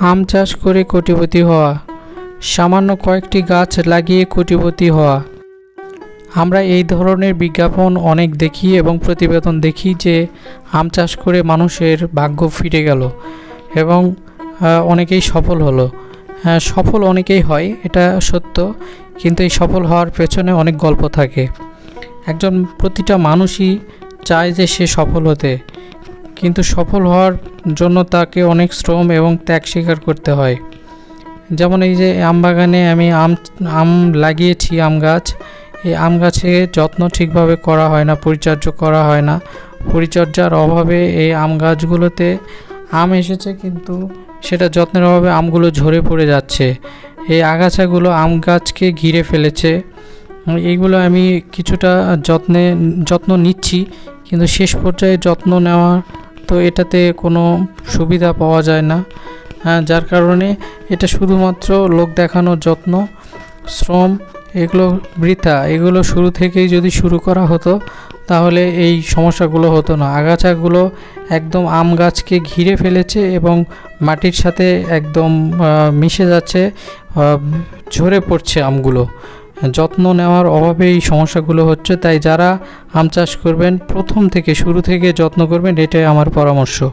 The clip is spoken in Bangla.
আম চাষ করে কোটিপতি হওয়া। সামান্য কয়েকটি গাছ লাগিয়ে কোটিপতি হওয়া। আমরা এই ধরনের বিজ্ঞাপন অনেক দেখি এবং প্রতিবেদন দেখি যে আম চাষ করে মানুষের ভাগ্য ফিরে গেল এবং অনেকেই সফল হলো। সফল অনেকেই হয়, এটা সত্য, কিন্তু এই সফল হওয়ার পেছনে অনেক গল্প থাকে। একজন প্রতিটা মানুষই চায় যে সে সফল হতে। কিন্তু সফল হওয়ার জন্য তাকে অনেক শ্রম এবং ত্যাগ স্বীকার করতে হয়। যেমন এই যে আম বাগানে আমি আম আম লাগিয়েছি, আম গাছ। এই আম গাছে যত্ন ঠিকভাবে করা হয় না, পরিচর্যা করা হয় না। পরিচর্যার অভাবে এই আম গাছগুলোতে আম এসেছে কিন্তু সেটা যত্নের অভাবে আমগুলো ঝরে পড়ে যাচ্ছে। এই আগাছাগুলো আম গাছকে ঘিরে ফেলেছে। এইগুলো আমি কিছুটা যত্নে, যত্ন নিচ্ছি, কিন্তু শেষ পর্যায়ে যত্ন নেওয়া তো এটাতে কোনো সুবিধা পাওয়া যায় না। হ্যাঁ, যার কারণে এটা শুধুমাত্র লোক দেখানোর যত্ন শ্রম এগুলো বৃথা। এগুলো শুরু থেকেই যদি শুরু করা হতো তাহলে এই সমস্যাগুলো হতো না। আগাছাগুলো একদম আম গাছকে ঘিরে ফেলেছে এবং মাটির সাথে একদম মিশে যাচ্ছে ঝরে পড়ছে আমগুলো। যত্ন নেওয়ার অভাবে এই সমস্যাগুলো হচ্ছে, তাই যারা আম চাষ করবেন, প্রথম থেকে শুরু থেকে যত্ন করবেন, এটাই আমার পরামর্শ।